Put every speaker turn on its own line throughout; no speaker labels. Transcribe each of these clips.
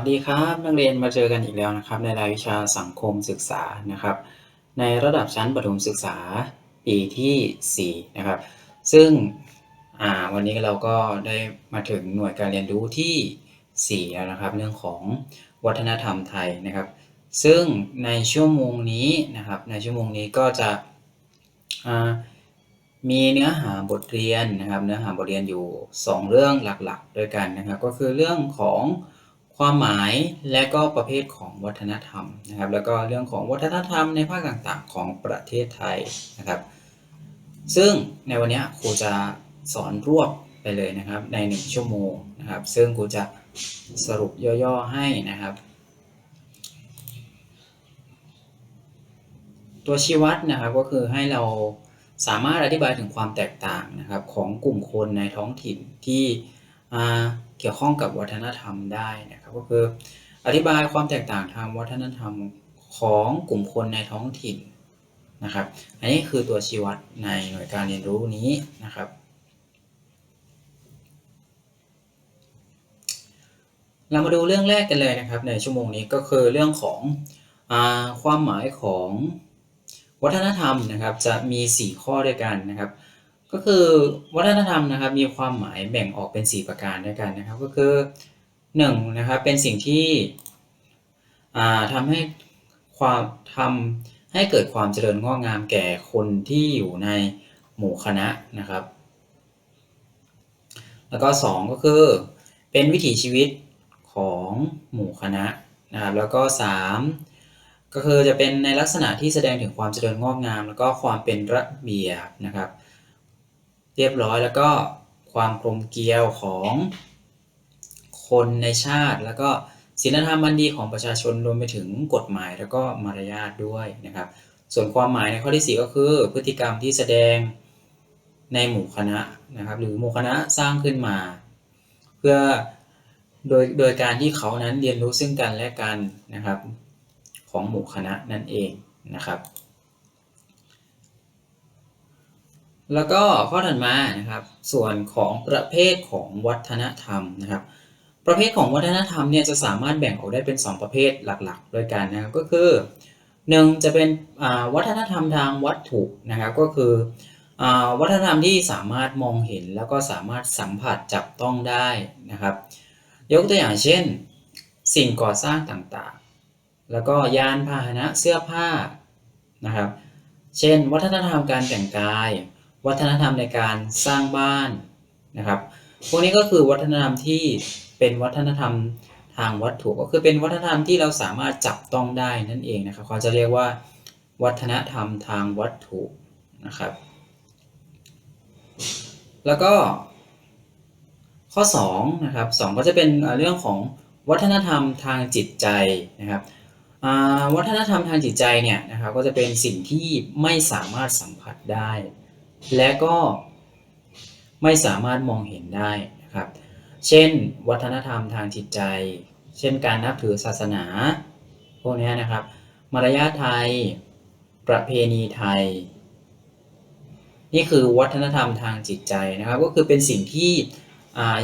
สวัสดีครับนักเรียนมาเจอกันอีกแล้วนะครับ ในรายวิชาสังคมศึกษานะครับ ในระดับชั้นประถมศึกษาปีที่4นะครับ ซึ่งวันนี้เราก็ได้มาถึงหน่วยการเรียนรู้ที่ 4 แล้วนะครับ เรื่องของวัฒนธรรมไทยนะครับ ซึ่งในชั่วโมงนี้นะครับ ในชั่วโมงนี้ก็จะมีเนื้อหาบทเรียนนะครับ เนื้อหาบทเรียนอยู่ 2 เรื่องหลักๆ ด้วยกันนะครับ ก็คือเรื่องของ ความหมายและก็ประเภทของวัฒนธรรมนะครับ แล้วก็เรื่องของวัฒนธรรมในภาคต่างๆ ของประเทศไทยนะครับ ซึ่งในวันนี้ครูจะสอนรวบไปเลยนะครับใน 1 ชั่วโมงนะครับ ซึ่งครูจะสรุปย่อๆให้นะครับ ตัวชี้วัดนะครับก็คือให้เราสามารถอธิบายถึงความแตกต่างนะครับของกลุ่มคนในท้องถิ่นที่ เกี่ยวข้องกับวัฒนธรรมได้นะครับก็คืออธิบายความแตกต่างทางวัฒนธรรมของกลุ่มคนในท้องถิ่นนะครับ อันนี้คือตัวชี้วัดในหน่วยการเรียนรู้นี้นะครับ เรามาดูเรื่องแรกกันเลยนะครับ ในชั่วโมงนี้ก็คือเรื่องของอความหมายของวัฒนธรรมนะครับ จะมี 4 ข้อด้วยกันนะครับ ก็คือวัฒนธรรมนะครับมีความหมายแบ่งออกเป็น 4 ประการด้วยกันนะครับ ก็คือ1นะครับเป็นสิ่งที่ทำให้ความทำให้เกิดความเจริญงอกงามแก่คนที่อยู่ในหมู่คณะนะครับ แล้วก็ 2 ก็คือเป็นวิถีชีวิตของหมู่คณะนะครับแล้วก็ 3 ก็คือจะเป็นในลักษณะที่แสดงถึงความเจริญงอกงาม แล้วก็ความเป็นระเบียบนะครับ เรียบร้อยแล้วก็ความกลมเกลียวของคนในชาติ แล้วก็ศีลธรรมอันดีของประชาชนรวมไปถึงกฎหมายแล้วก็มารยาทด้วยนะครับ ส่วนความหมายในข้อที่ 4 ก็คือ พฤติกรรมที่แสดงในหมู่คณะนะครับ หรือหมู่คณะสร้างขึ้นมา เพื่อโดยโดยการที่เขานั้นเรียนรู้ซึ่งกันและกันนะครับ ของหมู่คณะนั่นเองนะครับ แล้วก็ข้อถัดมานะครับ ส่วนของประเภทของวัฒนธรรมนะครับ ประเภทของวัฒนธรรมเนี่ยจะสามารถแบ่งออกได้เป็น 2 ประเภทหลักๆ ด้วยกันนะครับก็คือ 1 จะเป็นวัฒนธรรมทางวัตถุนะครับก็คือวัฒนธรรมที่สามารถมองเห็นแล้วก็สามารถสัมผัสจับต้องได้นะครับ ยกตัวอย่างเช่น สิ่งก่อสร้างต่างๆ แล้วก็ยานพาหนะเสื้อผ้านะครับ เช่น วัฒนธรรมการแต่งกาย วัฒนธรรมในการสร้างบ้านนะครับ พวกนี้ก็คือวัฒนธรรมที่เป็นวัฒนธรรมทางวัตถุก็คือเป็นวัฒนธรรมที่เราสามารถจับต้องได้นั่นเองนะครับเขาจะเรียกว่า วัฒนธรรมทางวัตถุนะครับ แล้วก็ข้อ2นะครับ2ก็จะเป็นเรื่องของวัฒนธรรมทางจิตใจนะครับวัฒนธรรมทางจิตใจเนี่ยนะครับก็จะเป็นสิ่งที่ไม่สามารถสัมผัสได้ และก็ไม่สามารถมองเห็นได้นะครับ เช่น วัฒนธรรมทางจิตใจ เช่นการนับถือศาสนา พวกนี้นะครับ มารยาทไทย ประเพณีไทย นี่คือวัฒนธรรมทางจิตใจนะครับ ก็คือเป็นสิ่งที่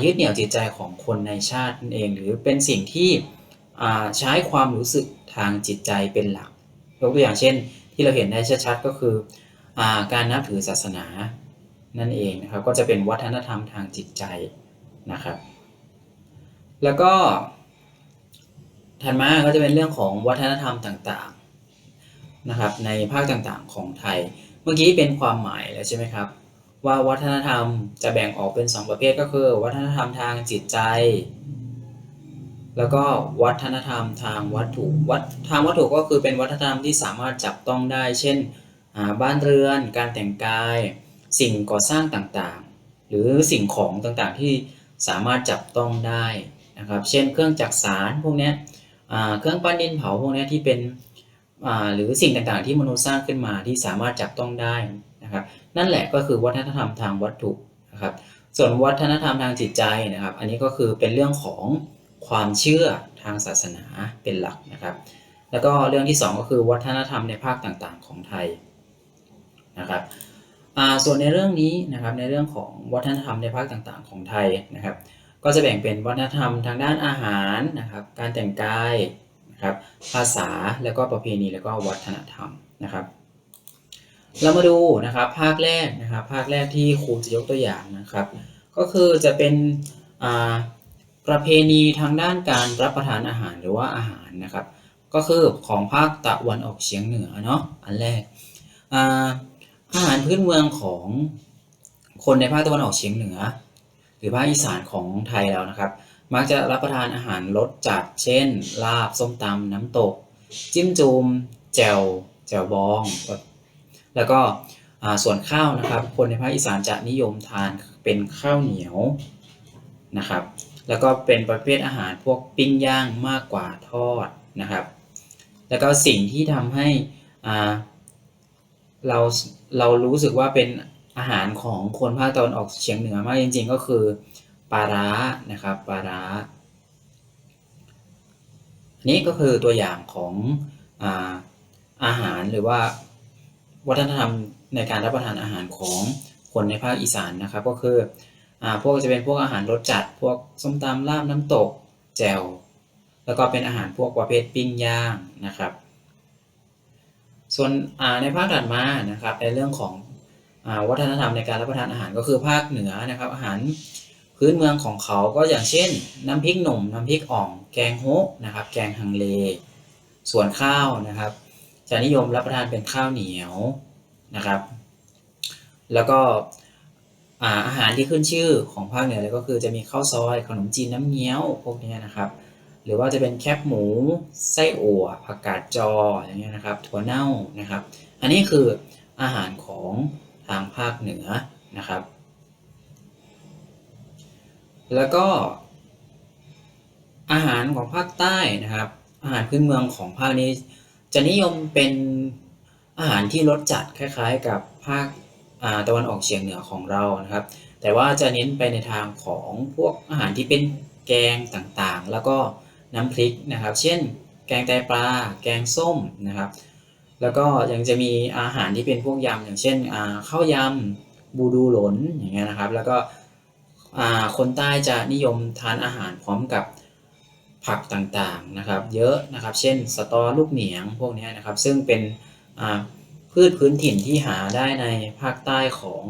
ยึดเหนี่ยวจิตใจของคนในชาตินั่นเอง หรือเป็นสิ่งที่ใช้ความรู้สึกทางจิตใจเป็นหลักยกตัวอย่างเช่น ที่เราเห็นได้ชัดๆก็คือ การนับถือศาสนานั่นเองนะครับก็จะเป็นวัฒนธรรมทางจิตใจนะครับ แล้วก็ถัดมาก็จะเป็นเรื่องของวัฒนธรรมต่างๆนะครับในภาคต่างๆของไทย เมื่อกี้เป็นความหมายแล้วใช่ไหมครับ ว่าวัฒนธรรมจะแบ่งออกเป็น 2 ประเภทก็คือ วัฒนธรรมทางจิตใจ แล้วก็วัฒนธรรมทางวัตถุวัฒทางวัตถุก็คือเป็นวัฒนธรรมที่สามารถจับต้องได้ เช่น บ้านเรือน การแต่งกาย สิ่งก่อสร้างต่างๆ หรือสิ่งของต่างๆที่สามารถจับต้องได้นะครับ เช่นเครื่องจักสารพวกนี้เครื่องปั้นดินเผาพวกนี้ที่เป็นหรือสิ่งต่างๆที่มนุษย์สร้างขึ้นมาที่สามารถจับต้องได้นะครับ นั่นแหละก็คือวัฒนธรรมทางวัตถุนะครับ ส่วนวัฒนธรรมทางจิตใจนะครับ อันนี้ก็คือเป็นเรื่องของความเชื่อทางศาสนาเป็นหลักนะครับ แล้วก็เรื่องที่ 2 ก็คือวัฒนธรรมในภาคต่างๆ ของไทย นะครับส่วนในเรื่องนี้นะครับในเรื่องของวัฒนธรรมในภาคต่างๆ ของไทยนะครับ ก็จะแบ่งเป็นวัฒนธรรมทางด้านอาหารนะครับ การแต่งกายนะครับภาษาแล้วก็ประเพณีแล้วก็วัฒนธรรมนะครับ เรามาดูนะครับภาคแรกนะครับ ภาคแรกที่ครูจะยกตัวอย่างนะครับ ก็คือจะเป็นประเพณีทางด้านการรับประทานอาหารหรือว่าอาหารนะครับ ก็คือของภาคตะวันออกเฉียงเหนือเนาะอันแรก อาหารพื้นเมืองของคนในภาคตะวันออกเฉียงเหนือ หรือภาคอีสานของไทยเรานะครับ มักจะรับประทานอาหารรสจัด เช่น ลาบส้มตำน้ำตก จิ้มจุ่มแจ่วแจ่วบอง แล้วก็ส่วนข้าวนะครับ คนในภาคอีสานจะนิยมทานเป็นข้าวเหนียวนะครับ แล้วก็เป็นประเภทอาหารพวกปิ้งย่างมากกว่าทอดนะครับ แล้วก็สิ่งที่ทำให้อ่า เราเรารู้สึกว่าเป็นอาหารของคนภาคตะวันออกเฉียงเหนือมากจริง ๆ ก็คือปลาร้านะครับปลาร้านนี้ก็คือตัวอย่างของอาอาหารหรือว่าวัฒนธรรมในการรับประทานอาหารของคนในภาคอีสานนะครับ ก็คืออพวกจะเป็นพวกอาหารรสจัด พวกส้มตำลาบน้ำตก แจ่วแล้วก็เป็นอาหารพวกประเภทปิ้งย่างนะครับ ส่วนในภาคถัดมานะครับในเรื่องของอวัฒนธรรมในการรับประทานอาหารก็คือภาคเหนือนะครับ อาหารพื้นเมืองของเขาก็อย่างเช่น น้ำพริกหนุ่ม น้ำพริกอ่อง แกงโฮะนะครับ แกงฮังเล ส่วนข้าวนะครับ จะนิยมรับประทานเป็นข้าวเหนียวนะครับ แล้วก็อาหารที่ขึ้นชื่อของภาคเหนือเลยก็คือจะมีข้าวซอยขนมจีนน้ำเงี้ยวพวกนี้นะครับ หรือว่าจะเป็นแคบหมู ไส้อั่วผักกาดจออย่างเงี้ยนะครับถั่วเน่านะครับ อันนี้คืออาหารของทางภาคเหนือนะครับ แล้วก็ อาหารของภาคใต้นะครับ อาหารพื้นเมืองของภาคนี้ จะนิยมเป็นอาหารที่รสจัดคล้ายๆ กับภาคตะวันออกเฉียงเหนือของเรานะครับ แต่ว่าจะเน้นไปในทางของพวกอาหารที่เป็นแกงต่างๆ แล้วก็ น้ำพริกนะครับ เช่น แกงไตปลา แกงส้มนะครับ แล้วก็ยังจะมีอาหารที่เป็นพวกยำอย่างเช่นข้าวยำบูดูหลนอย่างเงี้ยนะครับ แล้วก็คนใต้จะนิยมทานอาหารพร้อมกับผักต่างๆนะครับ เยอะนะครับ เช่นสตอลูกเหนียงพวกนี้นะครับ ซึ่งเป็นพืชพื้นถิ่นที่หาได้ในภาคใต้ของ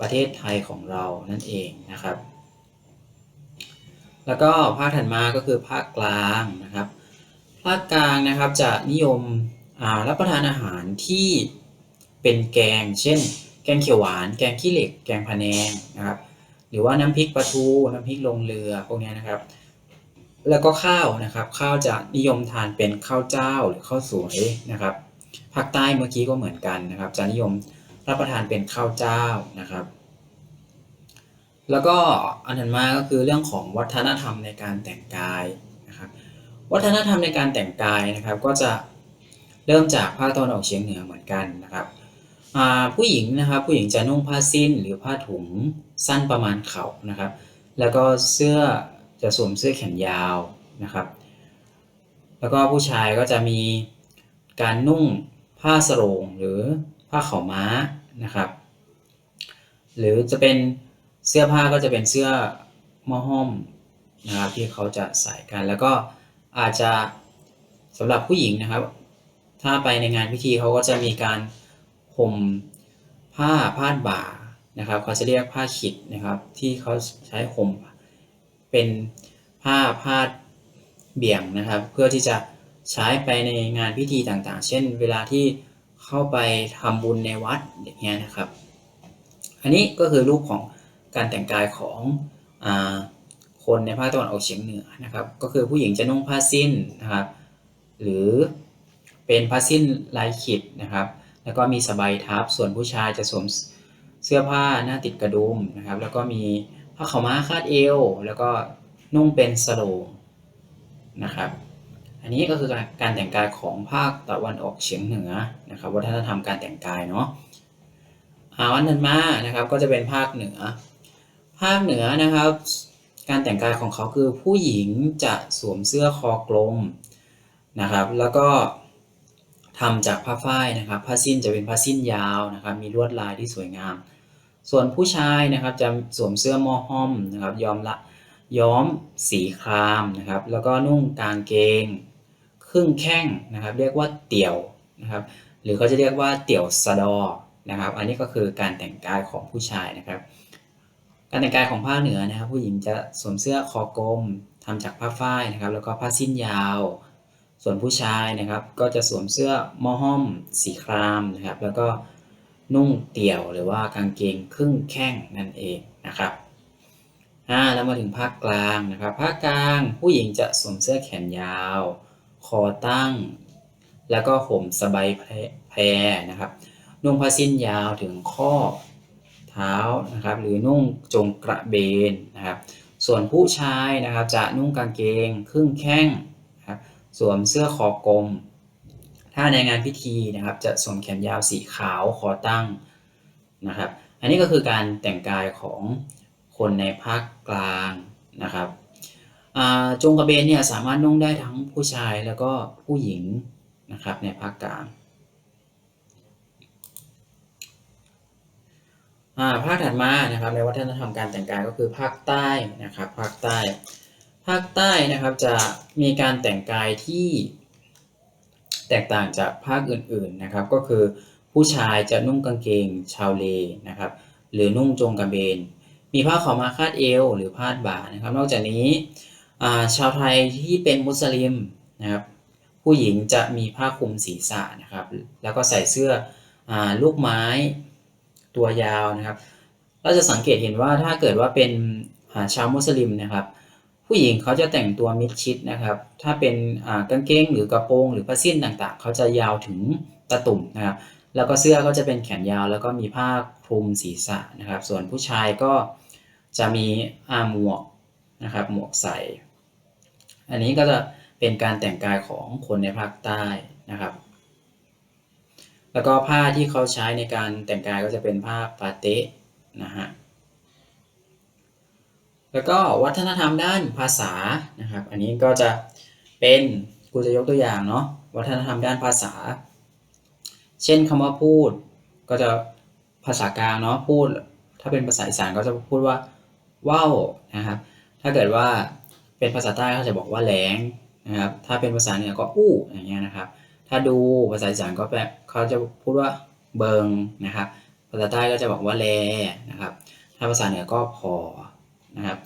ประเทศไทยของเรานั่นเองนะครับ แล้วก็ภาคถัดมาก็คือภาคกลางนะครับ ภาคกลางนะครับจะนิยมรับประทานอาหารที่เป็นแกง เช่น แกงเขียวหวาน แกงขี้เหล็ก แกงพะแนงนะครับ หรือว่าน้ำพริกปลาทู น้ำพริกลงเรือพวกนี้นะครับ แล้วก็ข้าวนะครับ ข้าวจะนิยมทานเป็นข้าวเจ้าหรือข้าวสวยนะครับ ภาคใต้เมื่อกี้ก็เหมือนกันนะครับ จะนิยมรับประทานเป็นข้าวเจ้านะครับ แล้วก็อันถัดมาก็คือเรื่องของวัฒนธรรมในการแต่งกายนะครับวัฒนธรรมในการแต่งกายนะครับก็จะเริ่มจากภาคตะวันออกเฉียงเหนือเหมือนกันนะครับผู้หญิงนะครับผู้หญิงจะนุ่งผ้าสิ้นหรือผ้าถุงสั้นประมาณเข่านะครับ แล้วก็เสื้อจะสวมเสื้อแขนยาวนะครับ แล้วก็ผู้ชายก็จะมีการนุ่งผ้าสรงหรือผ้าเข่าม้านะครับ หรือจะเป็น เสื้อผ้าก็จะเป็นเสื้อมอห้อมนะครับที่เขาจะใส่กันแล้วก็อาจจะสำหรับผู้หญิงนะครับ ถ้าไปในงานพิธีเขาก็จะมีการห่มผ้าพาบ่านะครับเขาจะเรียกผ้าขิดนะครับ ที่เขาใช้ห่มเป็นผ้าพาเบี่ยงนะครับ เพื่อที่จะใช้ไปในงานพิธีต่างๆ เช่น เวลาที่เข้าไปทำบุญในวัดอย่างเงี้ยนะครับ อันนี้ก็คือรูปของ การแต่งกายของอคนในภาคตะวันออกเฉียงเหนือนะครับ ก็คือผู้หญิงจะนุ่งผ้าสิ้นนะครับ หรือเป็นผ้าสิ้นลายขีดนะครับ แล้วก็มีสบายทับ ส่วนผู้ชายจะสวมเสื้อผ้าหน้าติดกระดุมนะครับ แล้วก็มีผ้าขาวม้าคาดเอว แล้วก็นุ่งเป็นสโลงนะครับ อันนี้ก็คือการแต่งกายของภาคตะวันออกเฉียงเหนือนะครับ วัฒนธรรมการแต่งกายเนาะอาวันนันมานะครับ ก็จะเป็นภาคเหนือ ภาคเหนือนะครับ การแต่งกายของเขาคือผู้หญิงจะสวมเสื้อคอกลมนะครับ แล้วก็ทำจากผ้าฝ้ายนะครับผ้าสิ้นจะเป็นผ้าสิ้นยาวนะครับ มีลวดลายที่สวยงาม ส่วนผู้ชายนะครับจะสวมเสื้อมอห้อมนะครับยอมละย้อมสีครามนะครับ แล้วก็นุ่งกางเกง ครึ่งแข้งนะครับ เรียกว่าเตี่ยวนะครับ หรือเขาจะเรียกว่าเตี่ยวสะดอนะครับ อันนี้ก็คือการแต่งกายของผู้ชายนะครับ การแต่งกายของภาคเหนือนะครับ ผู้หญิงจะสวมเสื้อคอกลมทำจากผ้าฝ้ายนะครับ แล้วก็ผ้าสิ้นยาว ส่วนผู้ชายนะครับ ก็จะสวมเสื้อมอห้อม สีครามนะครับ แล้วก็นุ่งเตี่ยวหรือว่ากางเกงครึ่งแข้งนั่นเองนะครับอ่าแล้วมาถึงภาคกลางนะครับ ภาคกลางผู้หญิงจะสวมเสื้อแขนยาว คอตั้ง แล้วก็ห่มสบายแพรนะครับนุ่งผ้าสิ้นยาวถึงข้อ ท้านะครับหรือนุ่งจงกระเบนนะครับส่วนผู้ชายนะครับจะนุ่งกางเกงครึ่งแข้งนะครับสวมเสื้อคอกลม ถ้าในงานพิธีนะครับจะสวมแขนยาวสีขาวคอตั้งนะครับอันนี้ก็คือการแต่งกายของคนในภาคกลางนะครับจงกระเบนเนี่ยสามารถนุ่งได้ทั้งผู้ชายแล้วก็ผู้หญิงนะครับในภาคกลาง ภาคถัดมานะครับในวัฒนธรรมการแต่งกายก็คือภาคใต้นะครับภาคใต้ ภาคใต้นะครับจะมีการแต่งกายที่แตกต่างจากภาคอื่นๆนะครับ ก็คือผู้ชายจะนุ่งกางเกงชาวเลนะครับ หรือนุ่งจงกระเบน มีผ้าขาวมาคาดเอว หรือพาดบ่านะครับ นอกจากนี้ชาวไทยที่เป็นมุสลิมนะครับ ผู้หญิงจะมีผ้าคลุมศีรษะนะครับ แล้วก็ใส่เสื้ออลูกไม้ ตัวยาวนะครับ เราจะสังเกตเห็นว่าถ้าเกิดว่าเป็นชาวมุสลิมนะครับ ผู้หญิงเขาจะแต่งตัวมิดชิดนะครับ ถ้าเป็นกางเกงหรือกระโปรงหรือผ้าสิ้นต่างๆ เขาจะยาวถึงตะตุ่มนะครับ แล้วก็เสื้อก็จะเป็นแขนยาว แล้วก็มีผ้าคลุมศีรษะนะครับ ส่วนผู้ชายก็จะมีอาหมวกนะครับหมวกใส่อันนี้ก็จะเป็นการแต่งกายของคนในภาคใต้นะครับ แล้วก็ผ้าที่เขาใช้ในการแต่งกายก็จะเป็นผ้าปาเตะนะฮะแล้วก็วัฒนธรรมด้านภาษานะครับ อันนี้ก็จะเป็นกูจะยกตัวอย่างเนาะวัฒนธรรมด้านภาษา เช่นคำว่าพูด ก็จะภาษากลางเนาะพูด ถ้าเป็นภาษาอีสานก็จะพูดว่าว้าวนะครับ ถ้าเกิดว่าเป็นภาษาใต้เขาจะบอกว่าแหลงนะครับ ถ้าเป็นภาษาเหนือก็อู้อย่างเงี้ยนะครับ ถ้าดูภาษาอีสานก็แบบเขาจะพูดว่าเบิงนะครับ ภาษาใต้ก็จะบอกว่าแลนะครับ ถ้าภาษาเหนือก็พอนะครับ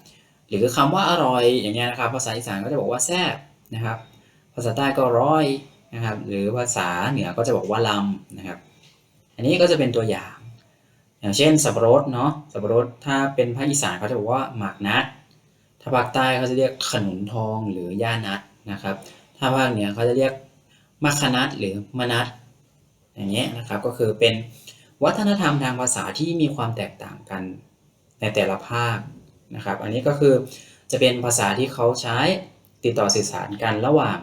หรือคำว่าอร่อยอย่างเงี้ยนะครับ ภาษาอีสานก็จะบอกว่าแซ่บนะครับ ภาษาใต้ก็ร้อยนะครับ หรือภาษาเหนือก็จะบอกว่าลำนะครับ อันนี้ก็จะเป็นตัวอย่าง อย่างเช่น สับปะรดเนาะ สับปะรดถ้าเป็นภาคอีสานเขาจะบอกว่าหมากนัด ถ้าภาคใต้เขาจะเรียกขนุนทองหรือย่านัดนะครับ ถ้าภาคเหนือเขาจะเรียก มัคนัตหรือมนัตอย่างเงี้ยนะครับก็คือเป็นวัฒนธรรมทางภาษาที่มีความแตกต่างกันในแต่ละภาคนะครับ อันนี้ก็คือจะเป็นภาษาที่เขาใช้ติดต่อสื่อสารกันระหว่าง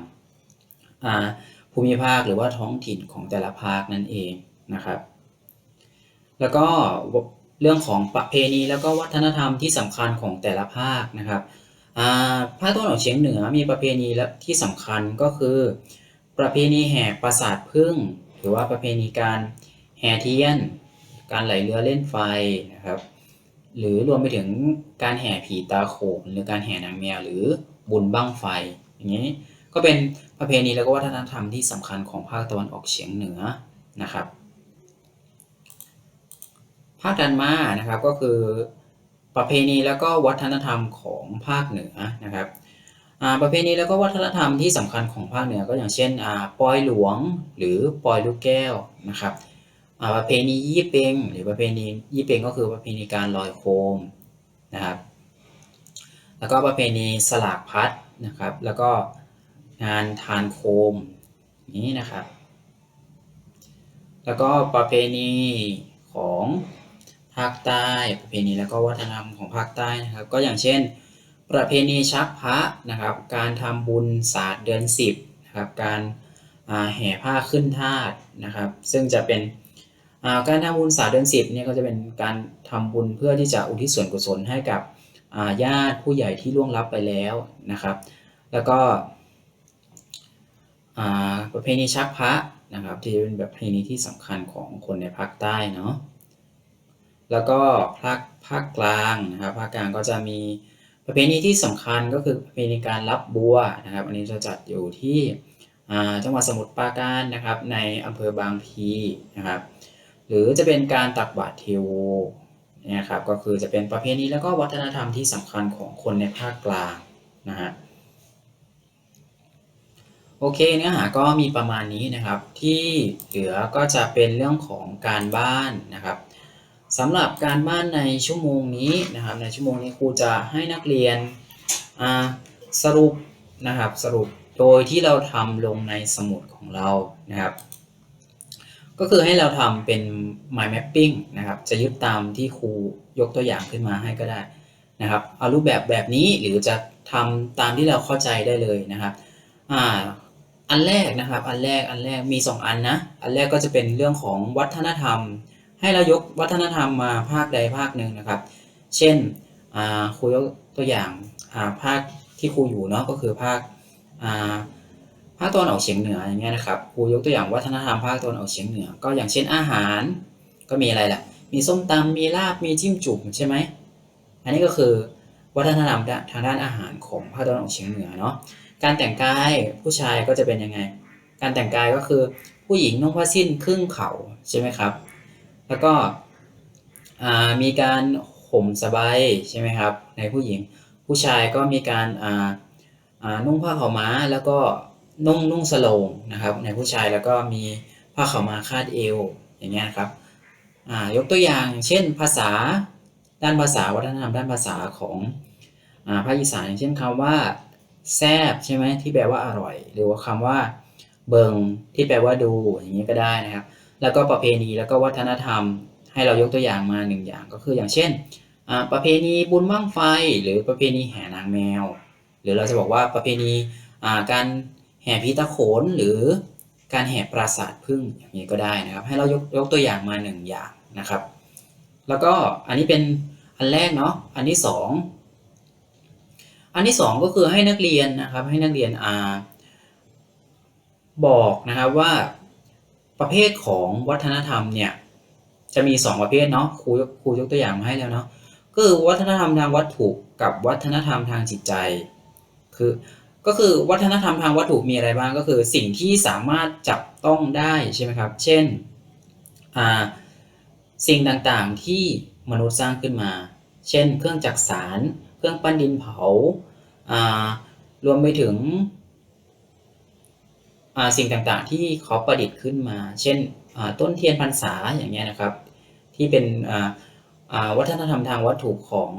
ภูมิภาคหรือว่าท้องถิ่นของแต่ละภาคนั่นเองนะครับ แล้วก็เรื่องของประเพณีแล้วก็วัฒนธรรมที่สำคัญของแต่ละภาคนะครับภาคตะวันออกเฉียงเหนือมีประเพณีและที่สำคัญก็คือ ประเพณีแห่ปราสาทพึ่ง หรือว่าประเพณีการแห่เทียน การไหลเรือเล่นไฟนะครับ หรือรวมไปถึงการแห่ผีตาโขนหรือการแห่นางแมวหรือบุญบั้งไฟอย่างนี้ก็เป็นประเพณีและก็วัฒนธรรมที่สำคัญของภาคตะวันออกเฉียงเหนือนะครับ ภาคดันมานะครับก็คือประเพณีแล้วก็วัฒนธรรมของภาคเหนือนะครับ ประเพณีแล้วก็วัฒนธรรมที่สำคัญของภาคเหนือก็อย่างเช่นปอยหลวงหรือปอยลูกแก้วนะครับประเพณียี่เปงหรือประเพณียี่เปงก็คือประเพณีการลอยโคมนะครับ แล้วก็ประเพณีสลากพัดนะครับ แล้วก็งานทานโคมนี้นะครับ แล้วก็ประเพณีของภาคใต้ประเพณีแล้วก็วัฒนธรรมของภาคใต้นะครับ ก็อย่างเช่น ประเพณีชักพระนะครับ การทำบุญศาสตร์เดือน10นะครับ การแห่ผ้าขึ้นธาตุนะครับ ซึ่งจะเป็นการทำบุญศาสตร์เดือน10เนี่ยก็จะเป็นการทำบุญเพื่อที่จะอุทิศส่วนกุศลให้กับญาติผู้ใหญ่ที่ล่วงลับไปแล้วนะครับ แล้วก็ประเพณีชักพระนะครับ ที่เป็นแบบประเพณีที่สำคัญของคนในภาคใต้เนาะแล้วก็ภาคภาคกลางนะครับภาคกลางก็จะมี ประเพณีที่สำคัญก็คือประเพณีการรับบัวนะครับ อันนี้จะจัดอยู่ที่จังหวัดสมุทรปราการนะครับ ในอำเภอบางพีนะครับ หรือจะเป็นการตักบาตรเทโวเนี่ยครับก็คือจะเป็นประเพณีแล้วก็วัฒนธรรมที่สำคัญของคนในภาคกลางนะฮะโอเคเนื้อหาก็มีประมาณนี้นะครับที่เหลือก็จะเป็นเรื่องของการบ้านนะครับ สำหรับการบ้านในชั่วโมงนี้นะครับ ในชั่วโมงนี้ครูจะให้นักเรียนสรุปนะครับสรุปโดยที่เราทำลงในสมุดของเรานะครับ ก็คือให้เราทำเป็น mind mapping นะครับ จะยึดตามที่ครูยกตัวอย่างขึ้นมาให้ก็ได้นะครับเอารูปแบบแบบนี้หรือจะทำตามที่เราเข้าใจได้เลยนะครับอ่าอันแรกนะครับอันแรกอันแรกมี 2 อันนะอันแรกก็จะเป็นเรื่องของวัฒนธรรม ให้เรายกวัฒนธรรมมาภาคใดภาคหนึ่งนะครับ เช่นครูยกตัวอย่างาภาคที่ครูอยู่เนาะก็คือภาคาภาคตะวันออกเฉียงเหนืออย่างเงี้ยนะครับครูยกตัวอย่างวัฒนธรรมภาคตะวันออกเฉียงเหนือ ก็อย่างเช่นอาหาร ก็มีอะไรล่ะ มีส้มตำมีลาบมีจิ้มจุ่มใช่ไหมอันนี้ก็คือวัฒนธรรมทางด้านอาหารของภาคตะวันออกเฉียงเหนือเนาะการแต่งกายผู้ชายก็จะเป็นยังไง การแต่งกายก็คือผู้หญิงนุ่งผ้าสิ้นครึ่งเข่าใช่ไหมครับ แล้วก็มีการห่มสบายใช่ไหมครับ ในผู้หญิง ผู้ชายก็มีการนุ่งผ้าขาวม้าแล้วก็นุ่งนุ่งสโลงนะครับ ในผู้ชายแล้วก็มีผ้าขาวม้าคาดเอวอย่างเงี้ยครับยกตัวอย่างเช่นภาษาด้านภาษาวัฒนธรรมด้านภาษาของภาคอีสานอย่างเช่นคำว่าแซบใช่ไหมที่แปลว่าอร่อย หรือว่าคำว่าเบิงที่แปลว่าดูอย่างนี้ก็ได้นะครับ แล้วก็ประเพณีแล้วก็วัฒนธรรม ให้เรายกตัวอย่างมาหนึ่งอย่างก็คืออย่างเช่น ประเพณีบุญบั้งไฟ หรือประเพณีแห่นางแมว หรือเราจะบอกว่าประเพณีการแห่พีตะโขนหรือการแห่ปราสาทพึ่งอย่างนี้ก็ได้นะครับ ให้เรายกยกตัวอย่างมาหนึ่งอย่างนะครับ แล้วก็อันนี้เป็นอันแรกเนาะอันที่สองอันที่สองก็คือให้นักเรียนนะครับให้นักเรียนอ่าบอกนะครับว่า ประเภทของวัฒนธรรมเนี่ยจะมีสองประเภทเนาะครูครูยกตัวอย่างมาให้แล้วเนาะก็คือวัฒนธรรมทางวัตถุกับวัฒนธรรมทางจิตใจ คือก็คือวัฒนธรรมทางวัตถุมีอะไรบ้างก็คือสิ่งที่สามารถจับต้องได้ใช่ไหมครับ เช่นสิ่งต่างๆที่มนุษย์สร้างขึ้นมา เช่น เครื่องจักสาร เครื่องปั้นดินเผารวมไปถึง สิ่งต่างๆ ที่เขาประดิษฐ์ขึ้นมา เช่นต้นเทียนพรรษาอย่างเงี้ยนะครับ ที่เป็นวัฒนธรรมทางวัตถุของ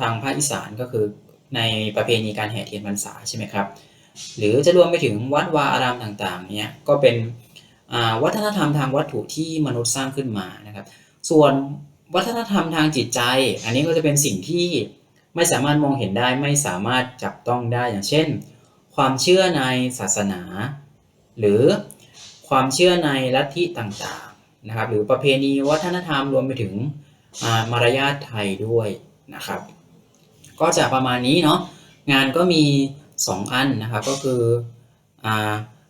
ทางภาคอีสานก็คือในประเพณีการแห่เทียนพรรษาใช่ไหมครับ หรือจะรวมไปถึงวัดวาอารามต่างๆ เนี้ยก็เป็นวัฒนธรรมทางวัตถุที่มนุษย์สร้างขึ้นมานะครับ ส่วนวัฒนธรรมทางจิตใจ อันนี้ก็จะเป็นสิ่งที่ไม่สามารถมองเห็นได้ไม่สามารถจับต้องได้อย่างเช่น ความเชื่อในศาสนา หรือความเชื่อในลัทธิต่างๆนะครับ หรือประเพณีวัฒนธรรมรวมไปถึงมารยาทไทยด้วยนะครับ ก็จะประมาณนี้เนาะงานก็มี 2 อันนะครับก็คืออ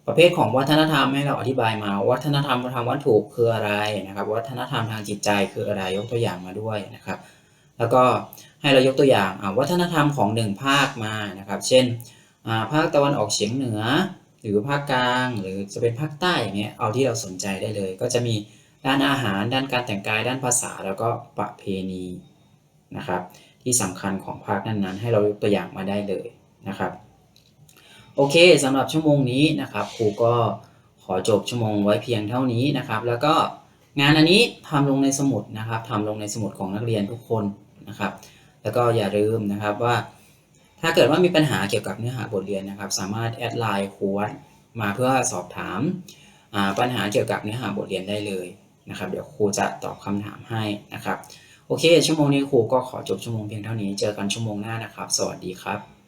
ประเภทของวัฒนธรรมให้เราอธิบายมา วัฒนธรรมทางวัตถุคืออะไรนะครับ วัฒนธรรมทางจิตใจคืออะไรยกตัวอย่างมาด้วยนะครับ แล้วก็ให้เรายกตัวอย่างวัฒนธรรมของหนึ่งภาคมานะครับ เช่นภาคตะวันออกเฉียงเหนือ หรือภาคกลางหรือจะเป็นภาคใต้อย่างเงี้ยเอาที่เราสนใจได้เลย ก็จะมีด้านอาหาร ด้านการแต่งกาย ด้านภาษาแล้วก็ประเพณีนะครับ ที่สำคัญของภาคนั้นๆ ให้เรายกตัวอย่างมาได้เลยนะครับโอเคสำหรับชั่วโมงนี้นะครับครูก็ขอจบชั่วโมงไว้เพียงเท่านี้นะครับ แล้วก็งานอันนี้ทำลงในสมุดนะครับทำลงในสมุดของนักเรียนทุกคนนะครับ แล้วก็อย่าลืมนะครับว่า ถ้าเกิดว่ามีปัญหาเกี่ยวกับเนื้อหาบทเรียนนะครับ สามารถแอดไลน์ครูวัดมาเพื่อสอบถามปัญหาเกี่ยวกับเนื้อหาบทเรียนได้เลยนะครับ เดี๋ยวครูจะตอบคำถามให้นะครับ โอเค ชั่วโมงนี้ครูก็ขอจบชั่วโมงเพียงเท่านี้ เจอกันชั่วโมงหน้านะครับ สวัสดีครับ